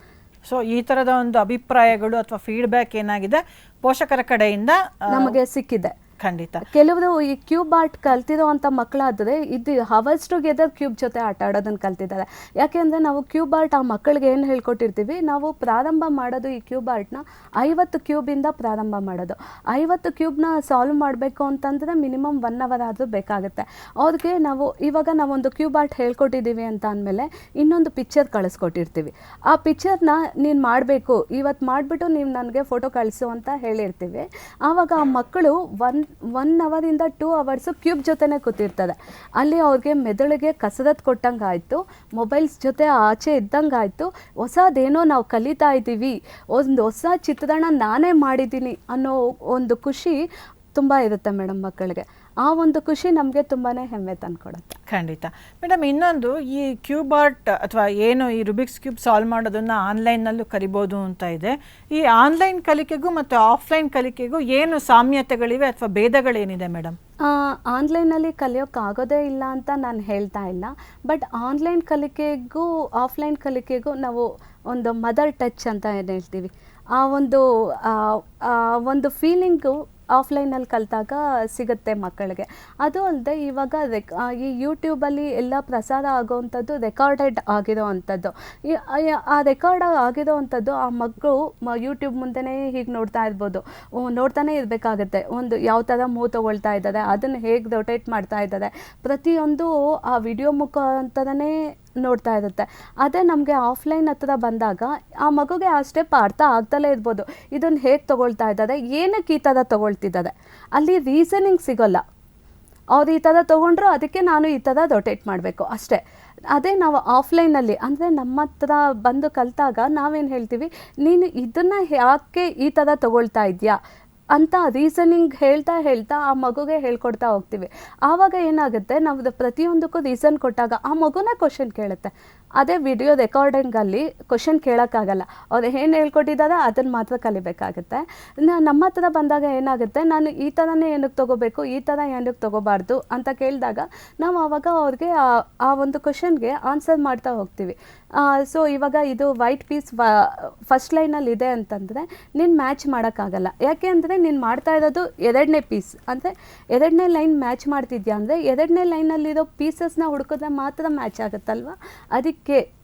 ಸೊ ಈ ಥರದ ಒಂದು ಅಭಿಪ್ರಾಯಗಳು ಅಥವಾ ಫೀಡ್ಬ್ಯಾಕ್ ಏನಾಗಿದೆ? ಪೋಷಕರ ಕಡೆಯಿಂದ ನಮಗೆ ಸಿಕ್ಕಿದೆ. ಖಂಡಿತ. ಕೆಲವರು ಈ ಕ್ಯೂಬ್ ಆರ್ಟ್ ಕಲ್ತಿರೋ ಅಂತ ಮಕ್ಕಳಾದರೆ ಇದು ಹವರ್ಸ್ ಟುಗೆದರ್ ಕ್ಯೂಬ್ ಜೊತೆ ಆಟ ಆಡೋದನ್ನ ಕಲ್ತಿದ್ದಾರೆ. ಯಾಕೆಂದರೆ ನಾವು ಕ್ಯೂಬ್ ಆರ್ಟ್ ಆ ಮಕ್ಕಳಿಗೆ ಏನು ಹೇಳ್ಕೊಟ್ಟಿರ್ತೀವಿ? ನಾವು ಪ್ರಾರಂಭ ಮಾಡೋದು ಈ ಕ್ಯೂಬ್ ಆರ್ಟ್ನ ಐವತ್ತು ಕ್ಯೂಬಿಂದ ಪ್ರಾರಂಭ ಮಾಡೋದು. ಐವತ್ತು ಕ್ಯೂಬ್ನ ಸಾಲ್ವ್ ಮಾಡಬೇಕು ಅಂತಂದರೆ ಮಿನಿಮಮ್ ಒನ್ ಅವರ್ ಆದರೂ ಬೇಕಾಗುತ್ತೆ. ಅವ್ರಿಗೆ ನಾವು ಇವಾಗ ನಾವೊಂದು ಕ್ಯೂಬ್ ಆರ್ಟ್ ಹೇಳ್ಕೊಟ್ಟಿದ್ದೀವಿ ಅಂತ ಅಂದಮೇಲೆ ಇನ್ನೊಂದು ಪಿಕ್ಚರ್ ಕಳಿಸ್ಕೊಟ್ಟಿರ್ತೀವಿ. ಆ ಪಿಕ್ಚರ್ನ ನೀನು ಮಾಡಬೇಕು ಇವತ್ತು ಮಾಡಿಬಿಟ್ಟು ನೀವು ನನಗೆ ಫೋಟೋ ಕಳಿಸು ಅಂತ ಹೇಳಿರ್ತೀವಿ. ಆವಾಗ ಆ ಮಕ್ಕಳು ಒನ್ ಒನ್ ಅವರಿಂದ ಟೂ ಅವರ್ಸು ಕ್ಯೂಬ್ ಜೊತೆನೇ ಕೂತಿರ್ತದೆ. ಅಲ್ಲಿ ಅವ್ರಿಗೆ ಮೆದುಳಿಗೆ ಕಸರತ್ತು ಕೊಟ್ಟಂಗೆ ಆಯಿತು ಮೊಬೈಲ್ಸ್ ಜೊತೆ ಆಚೆ ಇದ್ದಂಗೆ ಆಯಿತು ಹೊಸದೇನೋ ನಾವು ಕಲಿತಾ ಇದ್ದೀವಿ, ಒಂದು ಹೊಸ ಚಿತ್ರಣ ನಾನೇ ಮಾಡಿದ್ದೀನಿ ಅನ್ನೋ ಒಂದು ಖುಷಿ ತುಂಬ ಇರುತ್ತೆ ಮೇಡಮ್ ಮಕ್ಕಳಿಗೆ. ಆ ಒಂದು ಖುಷಿ ನಮಗೆ ತುಂಬಾ ಹೆಮ್ಮೆ ತಂದುಕೊಡುತ್ತೆ. ಖಂಡಿತ. ಮೇಡಮ್ ಇನ್ನೊಂದು ಈ ಕ್ಯೂಬ್ ಆರ್ಟ್ ಅಥವಾ ಏನು ಈ ರುಬಿಕ್ಸ್ ಕ್ಯೂಬ್ ಸಾಲ್ವ್ ಮಾಡೋದನ್ನು ಆನ್ಲೈನ್ನಲ್ಲೂ ಕಲಿಬೋದು ಅಂತ ಇದೆ. ಈ ಆನ್ಲೈನ್ ಕಲಿಕೆಗೂ ಮತ್ತು ಆಫ್ಲೈನ್ ಕಲಿಕೆಗೂ ಏನು ಸಾಮ್ಯತೆಗಳಿವೆ ಅಥವಾ ಭೇದಗಳೇನಿದೆ ಮೇಡಮ್? ಆನ್ಲೈನಲ್ಲಿ ಕಲಿಯೋಕ್ಕಾಗೋದೇ ಇಲ್ಲ ಅಂತ ನಾನು ಹೇಳ್ತಾ ಇಲ್ಲ. ಬಟ್ ಆನ್ಲೈನ್ ಕಲಿಕೆಗೂ ಆಫ್ಲೈನ್ ಕಲಿಕೆಗೂ ನಾವು ಒಂದು ಮದರ್ ಟಚ್ ಅಂತ ಏನು ಹೇಳ್ತೀವಿ. ಆ ಒಂದು ಒಂದು ಫೀಲಿಂಗು ಆಫ್ಲೈನಲ್ಲಿ ಕಲಿತಾಗ ಸಿಗುತ್ತೆ ಮಕ್ಕಳಿಗೆ. ಅದು ಅಲ್ಲದೆ ಇವಾಗ ರೆಕ್ ಈ ಯೂಟ್ಯೂಬಲ್ಲಿ ಎಲ್ಲ ಪ್ರಸಾರ ಆಗೋವಂಥದ್ದು ರೆಕಾರ್ಡೆಡ್ ಆಗಿರೋ ಅಂಥದ್ದು ಆ- ರೆಕಾರ್ಡ್ ಆಗಿರೋ ಅಂಥದ್ದು ಆ ಮಕ್ಕಳು ಮ ಯೂಟ್ಯೂಬ್ ಮುಂದೆನೇ ಹೀಗೆ ನೋಡ್ತಾ ಇರ್ಬೋದು. ನೋಡ್ತಾನೆ ಇರಬೇಕಾಗತ್ತೆ. ಒಂದು ಯಾವ ಥರ ಮೂ ತೊಗೊಳ್ತಾ ಇದ್ದಾರೆ, ಅದನ್ನು ಹೇಗೆ ರೊಟೇಟ್ ಮಾಡ್ತಾ ಇದ್ದಾರೆ. ಪ್ರತಿಯೊಂದು ಆ ವಿಡಿಯೋ ಮುಖಾಂತರನೇ ನೋಡ್ತಾ ಇರುತ್ತೆ. ಅದೇ ನಮಗೆ ಆಫ್ಲೈನ್ ಹತ್ರ ಬಂದಾಗ ಆ ಮಗುಗೆ ಆ ಸ್ಟೆಪ್ ಅರ್ಥ ಆಗ್ದಲೇ ಇರ್ಬೋದು. ಇದನ್ನು ಹೇಗೆ ತೊಗೊಳ್ತಾ ಇದ್ದಾರೆ ಏನಕ್ಕೆ ಈ ಥರ ತೊಗೊಳ್ತಿದ್ದಾರೆ ಅಲ್ಲಿ ರೀಸನಿಂಗ್ ಸಿಗೋಲ್ಲ. ಅವ್ರು ಈ ಥರ ತೊಗೊಂಡ್ರು ಅದಕ್ಕೆ ನಾನು ಈ ಥರ ರೊಟೇಟ್ ಮಾಡಬೇಕು ಅಷ್ಟೇ. ಅದೇ ನಾವು ಆಫ್ಲೈನಲ್ಲಿ ಅಂದರೆ ನಮ್ಮ ಹತ್ರ ಬಂದು ಕಲಿತಾಗ ನಾವೇನು ಹೇಳ್ತೀವಿ? ನೀನು ಇದನ್ನು ಯಾಕೆ ಈ ಥರ ತೊಗೊಳ್ತಾ ಇದೆಯಾ ಅಂತ ರೀಸನಿಂಗ್ ಹೇಳ್ತಾ ಹೇಳ್ತಾ ಆ ಮಗುಗೆ ಹೇಳ್ಕೊಡ್ತಾ ಹೋಗ್ತೀವಿ. ಆವಾಗ ಏನಾಗುತ್ತೆ, ನಾವು ಪ್ರತಿಯೊಂದಕ್ಕೂ ರೀಸನ್ ಕೊಟ್ಟಾಗ ಆ ಮಗುನೇ ಕ್ವಶನ್ ಕೇಳುತ್ತೆ. ಅದೇ ವಿಡಿಯೋ ರೆಕಾರ್ಡಿಂಗಲ್ಲಿ ಕ್ವಶನ್ ಕೇಳೋಕ್ಕಾಗಲ್ಲ. ಅವ್ರು ಏನು ಹೇಳ್ಕೊಟ್ಟಿದ್ದಾರೆ ಅದನ್ನು ಮಾತ್ರ ಕಲಿಬೇಕಾಗುತ್ತೆ. ನಮ್ಮ ಹತ್ರ ಬಂದಾಗ ಏನಾಗುತ್ತೆ, ನಾನು ಈ ಥರನೇ ಏನಕ್ಕೆ ತೊಗೋಬೇಕು, ಈ ಥರ ಏನಕ್ಕೆ ತೊಗೋಬಾರ್ದು ಅಂತ ಕೇಳಿದಾಗ ನಾವು ಆವಾಗ ಅವ್ರಿಗೆ ಆ ಒಂದು ಕ್ವಶನ್ಗೆ ಆನ್ಸರ್ ಮಾಡ್ತಾ ಹೋಗ್ತೀವಿ. ಸೊ ಇವಾಗ ಇದು ವೈಟ್ ಪೀಸ್ ಫಸ್ಟ್ ಲೈನಲ್ಲಿ ಇದೆ ಅಂತಂದರೆ, ನೀನು ಮ್ಯಾಚ್ ಮಾಡೋಕ್ಕಾಗಲ್ಲ. ಯಾಕೆ ಅಂದರೆ ನೀನು ಮಾಡ್ತಾ ಇರೋದು ಎರಡನೇ ಪೀಸ್ ಅಂದರೆ ಎರಡನೇ ಲೈನ್ ಮ್ಯಾಚ್ ಮಾಡ್ತಿದ್ಯಾ ಅಂದರೆ ಎರಡನೇ ಲೈನಲ್ಲಿರೋ ಪೀಸಸ್ನ ಹುಡುಕಿದ್ರೆ ಮಾತ್ರ ಮ್ಯಾಚ್ ಆಗುತ್ತಲ್ವ? ಅದಕ್ಕೆ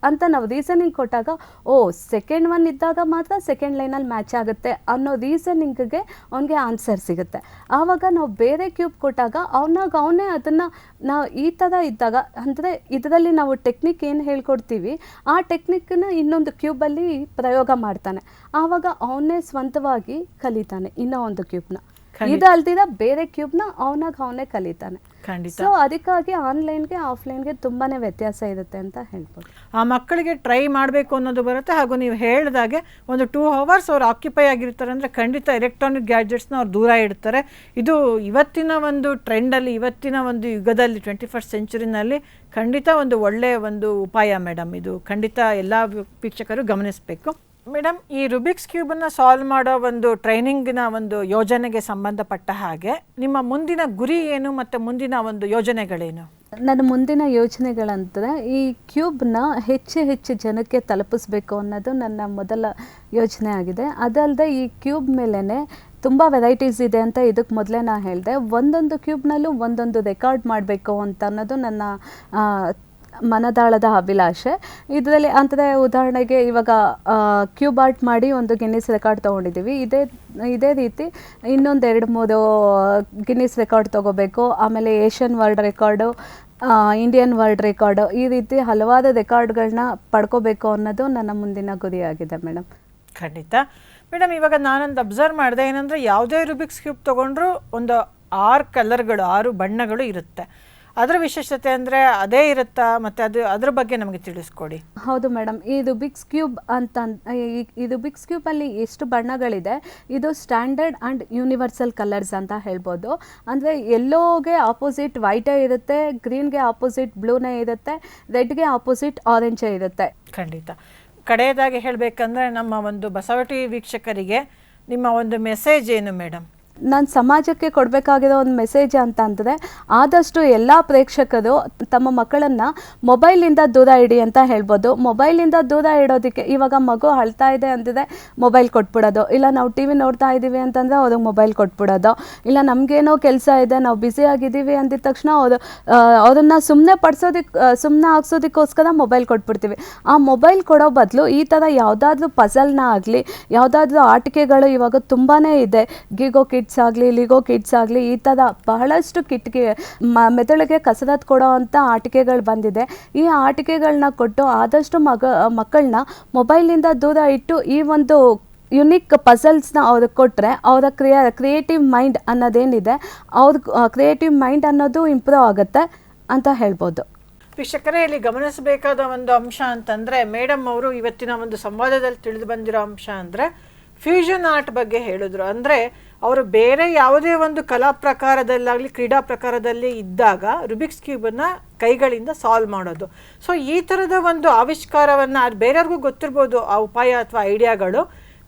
ಅಂತ ನಾವು ರೀಸನಿಂಗ್ ಕೊಟ್ಟಾಗ, ಓ ಸೆಕೆಂಡ್ ಒನ್ ಇದ್ದಾಗ ಮಾತ್ರ ಸೆಕೆಂಡ್ ಲೈನಲ್ಲಿ ಮ್ಯಾಚ್ ಆಗುತ್ತೆ ಅನ್ನೋ ರೀಸನಿಂಗ್ಗೆ ಅವನಿಗೆ ಆನ್ಸರ್ ಸಿಗುತ್ತೆ. ಆವಾಗ ನಾವು ಬೇರೆ ಕ್ಯೂಬ್ ಕೊಟ್ಟಾಗ ಅವನಾಗ ಅವನೇ ಅದನ್ನು ನಾವು ಈ ಥರ ಇದ್ದಾಗ, ಅಂದರೆ ಇದರಲ್ಲಿ ನಾವು ಟೆಕ್ನಿಕ್ ಏನು ಹೇಳ್ಕೊಡ್ತೀವಿ, ಆ ಟೆಕ್ನಿಕ್ಕನ್ನ ಇನ್ನೊಂದು ಕ್ಯೂಬಲ್ಲಿ ಪ್ರಯೋಗ ಮಾಡ್ತಾನೆ. ಆವಾಗ ಅವನೇ ಸ್ವಂತವಾಗಿ ಕಲಿತಾನೆ ಇನ್ನೂ ಒಂದು ಕ್ಯೂಬ್ನ ಇದು ಅಲ್ದಿರ ಬೇರೆ ಕ್ಯೂಬ್ನ ಅವನಾಗ ಅವನೇ ಕಲಿತಾನೆ. ಖಂಡಿತ. ಸೊ ಅದಕ್ಕಾಗಿ ಆನ್ಲೈನ್ಗೆ ಆಫ್ಲೈನ್ಗೆ ತುಂಬಾ ವ್ಯತ್ಯಾಸ ಇರುತ್ತೆ ಅಂತ ಹೇಳ್ಬೋದು. ಆ ಮಕ್ಕಳಿಗೆ ಟ್ರೈ ಮಾಡಬೇಕು ಅನ್ನೋದು ಬರುತ್ತೆ. ಹಾಗೂ ನೀವು ಹೇಳಿದಾಗೆ ಒಂದು ಟೂ ಅವರ್ಸ್ ಅವ್ರು ಆಕ್ಯುಪೈ ಆಗಿರ್ತಾರೆ ಅಂದರೆ ಖಂಡಿತ ಎಲೆಕ್ಟ್ರಾನಿಕ್ ಗ್ಯಾಜೆಟ್ಸ್ನ ಅವ್ರು ದೂರ ಇಡ್ತಾರೆ. ಇದು ಇವತ್ತಿನ ಒಂದು ಟ್ರೆಂಡಲ್ಲಿ ಇವತ್ತಿನ ಒಂದು ಯುಗದಲ್ಲಿ ಟ್ವೆಂಟಿ ಫಸ್ಟ್ ಸೆಂಚುರಿನಲ್ಲಿ ಖಂಡಿತ ಒಂದು ಒಳ್ಳೆಯ ಒಂದು ಉಪಾಯ ಮೇಡಮ್. ಇದು ಖಂಡಿತ ಎಲ್ಲ ವೀಕ್ಷಕರು ಗಮನಿಸಬೇಕು. ಮೇಡಮ್, ಈ ರುಬಿಕ್ಸ್ ಕ್ಯೂಬನ್ನು ಸಾಲ್ವ್ ಮಾಡೋ ಒಂದು ಟ್ರೈನಿಂಗಿನ ಒಂದು ಯೋಜನೆಗೆ ಸಂಬಂಧಪಟ್ಟ ಹಾಗೆ, ನಿಮ್ಮ ಮುಂದಿನ ಗುರಿ ಏನು ಮತ್ತು ಮುಂದಿನ ಒಂದು ಯೋಜನೆಗಳೇನು? ನನ್ನ ಮುಂದಿನ ಯೋಜನೆಗಳಂದ್ರೆ, ಈ ಕ್ಯೂಬ್ನ ಹೆಚ್ಚು ಹೆಚ್ಚು ಜನಕ್ಕೆ ತಲುಪಿಸ್ಬೇಕು ಅನ್ನೋದು ನನ್ನ ಮೊದಲ ಯೋಜನೆ ಆಗಿದೆ. ಅದಲ್ಲದೆ ಈ ಕ್ಯೂಬ್ ಮೇಲೇ ತುಂಬ ವೆರೈಟೀಸ್ ಇದೆ ಅಂತ ಇದಕ್ಕೆ ಮೊದಲೇ ನಾ ಹೇಳಿದೆ. ಒಂದೊಂದು ಕ್ಯೂಬ್ನಲ್ಲೂ ಒಂದೊಂದು ರೆಕಾರ್ಡ್ ಮಾಡಬೇಕು ಅಂತ ಅನ್ನೋದು ನನ್ನ ಮನದಾಳದ ಅಭಿಲಾಷೆ. ಇದರಲ್ಲಿ ಅಂಥದ್ದೇ ಉದಾಹರಣೆಗೆ ಇವಾಗ ಕ್ಯೂಬ್ ಆರ್ಟ್ ಮಾಡಿ ಒಂದು ಗಿನ್ನಿಸ್ ರೆಕಾರ್ಡ್ ತೊಗೊಂಡಿದ್ದೀವಿ. ಇದೇ ಇದೇ ರೀತಿ ಇನ್ನೊಂದು ಎರಡು ಮೂರು ಗಿನ್ನಿಸ್ ರೆಕಾರ್ಡ್ ತೊಗೋಬೇಕು. ಆಮೇಲೆ Asian world record Indian world record, ಈ ರೀತಿ ಹಲವಾರು ರೆಕಾರ್ಡ್ಗಳನ್ನ ಪಡ್ಕೋಬೇಕು ಅನ್ನೋದು ನನ್ನ ಮುಂದಿನ ಗುರಿಯಾಗಿದೆ, ಮೇಡಮ್. ಖಂಡಿತ. ಮೇಡಮ್, ಇವಾಗ ನಾನೊಂದು ಅಬ್ಸರ್ವ್ ಮಾಡಿದೆ ಏನಂದರೆ, ಯಾವುದೇ ರುಬಿಕ್ಸ್ ಕ್ಯೂಬ್ ತೊಗೊಂಡ್ರು ಒಂದು ಆರು ಕಲರ್ಗಳು, ಆರು ಬಣ್ಣಗಳು ಇರುತ್ತೆ. ಅದರ ವಿಶೇಷತೆ ಅಂದರೆ ಅದೇ ಇರುತ್ತಾ? ಮತ್ತು ಅದು ಅದ್ರ ಬಗ್ಗೆ ನಮಗೆ ತಿಳಿಸ್ಕೊಡಿ. ಹೌದು ಮೇಡಮ್ ಇದು ಬಿಗ್ಸ್ ಕ್ಯೂಬ್ ಅಂತ ಇದು ಬಿಗ್ಸ್ ಕ್ಯೂಬಲ್ಲಿ ಎಷ್ಟು ಬಣ್ಣಗಳಿದೆ ಇದು ಸ್ಟ್ಯಾಂಡರ್ಡ್ ಆ್ಯಂಡ್ ಯೂನಿವರ್ಸಲ್ ಕಲರ್ಸ್ ಅಂತ ಹೇಳ್ಬೋದು. ಅಂದರೆ ಎಲ್ಲೋಗೆ ಆಪೋಸಿಟ್ ವೈಟೇ ಇರುತ್ತೆ ಗ್ರೀನ್ಗೆ ಆಪೋಸಿಟ್ ಬ್ಲೂನೇ ಇರುತ್ತೆ ರೆಡ್ಗೆ ಆಪೋಸಿಟ್ ಆರೆಂಜೇ ಇರುತ್ತೆ. ಖಂಡಿತ. ಕಡೆಯದಾಗಿ ಹೇಳಬೇಕಂದ್ರೆ ನಮ್ಮ ಒಂದು ಬಸವಟಿ ವೀಕ್ಷಕರಿಗೆ ನಿಮ್ಮ ಒಂದು ಮೆಸೇಜ್ ಏನು ಮೇಡಮ್? ನಾನು ಸಮಾಜಕ್ಕೆ ಕೊಡಬೇಕಾಗಿರೋ ಒಂದು ಮೆಸೇಜ್ ಅಂತ ಅಂದರೆ ಆದಷ್ಟು ಎಲ್ಲ ಪ್ರೇಕ್ಷಕರು ತಮ್ಮ ಮಕ್ಕಳನ್ನು ಮೊಬೈಲಿಂದ ದೂರ ಇಡಿ ಅಂತ ಹೇಳ್ಬೋದು. ಮೊಬೈಲಿಂದ ದೂರ ಇಡೋದಕ್ಕೆ ಇವಾಗ ಮಗು ಅಳ್ತಾ ಇದೆ ಅಂತಿದೆ ಮೊಬೈಲ್ ಕೊಟ್ಬಿಡೋದು. ಇಲ್ಲ ನಾವು ಟಿ ವಿ ನೋಡ್ತಾ ಇದ್ದೀವಿ ಅಂತಂದರೆ ಅವ್ರಿಗೆ ಮೊಬೈಲ್ ಕೊಟ್ಬಿಡೋದು. ಇಲ್ಲ ನಮಗೇನೋ ಕೆಲಸ ಇದೆ, ನಾವು ಬ್ಯುಸಿ ಆಗಿದ್ದೀವಿ ಅಂದಿದ ತಕ್ಷಣ ಅವರು ಅದನ್ನು ಸುಮ್ಮನೆ ಪಡಿಸೋದಕ್ಕೆ ಸುಮ್ಮನೆ ಹಾಕ್ಸೋದಕ್ಕೋಸ್ಕರ ಮೊಬೈಲ್ ಕೊಟ್ಬಿಡ್ತೀವಿ. ಆ ಮೊಬೈಲ್ ಕೊಡೋ ಬದಲು ಈ ಥರ ಯಾವುದಾದ್ರೂ ಪಜಲ್ನ ಆಗಲಿ, ಯಾವುದಾದ್ರೂ ಆಟಿಕೆಗಳು ಇವಾಗ ತುಂಬಾ ಇದೆ. ಗಿಗೋ ಕಿಡ್ಸ್ ಆಗಲಿ ಲಿಗೋ ಕಿಡ್ಸ್ ಆಗಲಿ, ಈ ಥರ ಬಹಳಷ್ಟು ಕಿಟ್ಕಿ ಮೆದುಳಿಗೆ ಕಸರತ್ತು ಕೊಡೋ ಅಂಥ ಆಟಿಕೆಗಳು ಬಂದಿದೆ. ಈ ಆಟಿಕೆಗಳನ್ನ ಕೊಟ್ಟು ಆದಷ್ಟು ಮಗ, ಮಕ್ಕಳನ್ನ ಮೊಬೈಲಿಂದ ದೂರ ಇಟ್ಟು ಈ ಒಂದು ಯುನಿಕ್ ಪಸಲ್ಸ್ನ ಅವ್ರಿಗೆ ಕೊಟ್ಟರೆ ಅವರ ಕ್ರಿಯಾ, ಕ್ರಿಯೇಟಿವ್ ಮೈಂಡ್ ಅನ್ನೋದೇನಿದೆ, ಅವ್ರ ಕ್ರಿಯೇಟಿವ್ ಮೈಂಡ್ ಅನ್ನೋದು ಇಂಪ್ರೂವ್ ಆಗುತ್ತೆ ಅಂತ ಹೇಳ್ಬೋದು. ವೀಕ್ಷಕರೇ, ಇಲ್ಲಿ ಗಮನಿಸಬೇಕಾದ ಒಂದು ಅಂಶ ಅಂತಂದರೆ, ಮೇಡಮ್ ಅವರು ಇವತ್ತಿನ ಒಂದು ಸಂವಾದದಲ್ಲಿ ತಿಳಿದು ಬಂದಿರೋ ಅಂಶ ಅಂದರೆ ಫ್ಯೂಷನ್ ಆರ್ಟ್ ಬಗ್ಗೆ ಹೇಳಿದ್ರು. ಅಂದರೆ ಅವರು ಬೇರೆ ಯಾವುದೇ ಒಂದು ಕಲಾ ಪ್ರಕಾರದಲ್ಲಾಗಲಿ, ಕ್ರೀಡಾ ಪ್ರಕಾರದಲ್ಲಿ ಇದ್ದಾಗ ರುಬಿಕ್ಸ್ ಕ್ಯೂಬನ್ನು ಕೈಗಳಿಂದ ಸಾಲ್ವ್ ಮಾಡೋದು. ಸೊ ಈ ಥರದ ಒಂದು ಆವಿಷ್ಕಾರವನ್ನು ಅದು ಬೇರೆಯವ್ರಿಗೂ ಗೊತ್ತಿರ್ಬೋದು, ಆ ಉಪಾಯ ಅಥವಾ ಐಡಿಯಾಗಳು.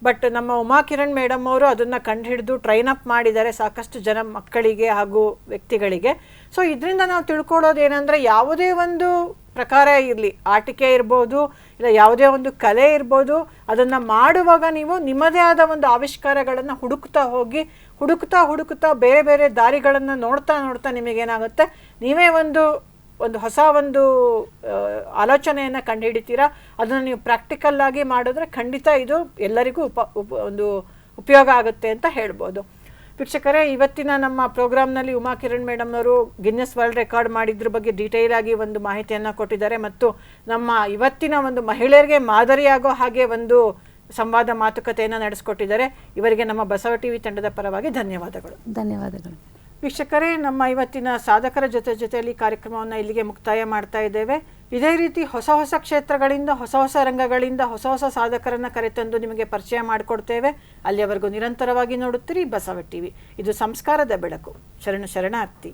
ಬಟ್ ನಮ್ಮ ಉಮಾ ಕಿರಣ್ ಮೇಡಮ್ ಅವರು ಅದನ್ನು ಕಂಡುಹಿಡಿದು ಟ್ರೈನ್ ಅಪ್ ಮಾಡಿದ್ದಾರೆ ಸಾಕಷ್ಟು ಜನ ಮಕ್ಕಳಿಗೆ ಹಾಗೂ ವ್ಯಕ್ತಿಗಳಿಗೆ. ಸೊ ಇದರಿಂದ ನಾವು ತಿಳ್ಕೊಳ್ಳೋದು ಏನಂದರೆ ಯಾವುದೇ ಒಂದು ಪ್ರಕಾರ ಇರಲಿ. ಆಟಿಕೆ ಇರ್ಬೋದು, ಇಲ್ಲ ಯಾವುದೇ ಒಂದು ಕಲೆ ಇರ್ಬೋದು, ಅದನ್ನು ಮಾಡುವಾಗ ನೀವು ನಿಮ್ಮದೇ ಆದ ಒಂದು ಆವಿಷ್ಕಾರಗಳನ್ನು ಹುಡುಕ್ತಾ ಹೋಗಿ, ಹುಡುಕ್ತಾ ಹುಡುಕ್ತಾ ಬೇರೆ ಬೇರೆ ದಾರಿಗಳನ್ನು ನೋಡ್ತಾ ನೋಡ್ತಾ ನಿಮಗೇನಾಗುತ್ತೆ? ನೀವೇ ಒಂದು ಒಂದು ಹೊಸ ಒಂದು ಆಲೋಚನೆಯನ್ನು ಕಂಡುಹಿಡಿತೀರಾ? ಅದನ್ನು ನೀವು ಪ್ರಾಕ್ಟಿಕಲ್ ಆಗಿ ಮಾಡಿದ್ರೆ ಖಂಡಿತ ಇದು ಎಲ್ಲರಿಗೂ ಉಪ ಉಪ, ಒಂದು ಉಪಯೋಗ ಆಗುತ್ತೆ ಅಂತ ಹೇಳ್ಬೋದು. ವೀಕ್ಷಕರೇ ಇವತ್ತಿನ ನಮ್ಮ ಪ್ರೋಗ್ರಾಂನಲ್ಲಿ ಉಮಾ ಕಿರಣ್ ಮೇಡಮ್ ಅವರು ಗಿನ್ನೆಸ್ ವರ್ಲ್ಡ್ ರೆಕಾರ್ಡ್ ಮಾಡಿದ್ರ ಬಗ್ಗೆ ಡೀಟೇಲ್ ಆಗಿ ಒಂದು ಮಾಹಿತಿಯನ್ನು ಕೊಟ್ಟಿದ್ದಾರೆ ಮತ್ತು ನಮ್ಮ ಇವತ್ತಿನ ಒಂದು ಮಹಿಳೆಯರಿಗೆ ಮಾದರಿಯಾಗೋ ಹಾಗೆ ಒಂದು ಸಂವಾದ ಮಾತುಕತೆಯನ್ನು ನಡೆಸಿಕೊಟ್ಟಿದ್ದಾರೆ. ಇವರಿಗೆ ನಮ್ಮ ಬಸವ ಟಿವಿ ತಂಡದ ಪರವಾಗಿ ಧನ್ಯವಾದಗಳು. ಧನ್ಯವಾದಗಳು. ವೀಕ್ಷಕರೇ ನಮ್ಮ ಇವತ್ತಿನ ಸಾಧಕರ ಜೊತೆ ಜೊತೆಯಲ್ಲಿ ಕಾರ್ಯಕ್ರಮವನ್ನು ಇಲ್ಲಿಗೆ ಮುಕ್ತಾಯ ಮಾಡ್ತಾ ಇದ್ದೇವೆ. ಇದೇ ರೀತಿ ಹೊಸ ಹೊಸ ಕ್ಷೇತ್ರಗಳಿಂದ, ಹೊಸ ಹೊಸ ರಂಗಗಳಿಂದ, ಹೊಸ ಹೊಸ ಸಾಧಕರನ್ನು ಕರೆತಂದು ನಿಮಗೆ ಪರಿಚಯ ಮಾಡಿಕೊಡ್ತೇವೆ. ಅಲ್ಲಿಯವರೆಗೂ ನಿರಂತರವಾಗಿ ನೋಡುತ್ತೀರಿ ಬಸವ ಟಿವಿ. ಇದು ಸಂಸ್ಕಾರದ ಬೆಳಕು. ಶರಣು ಶರಣಾರ್ಥಿ.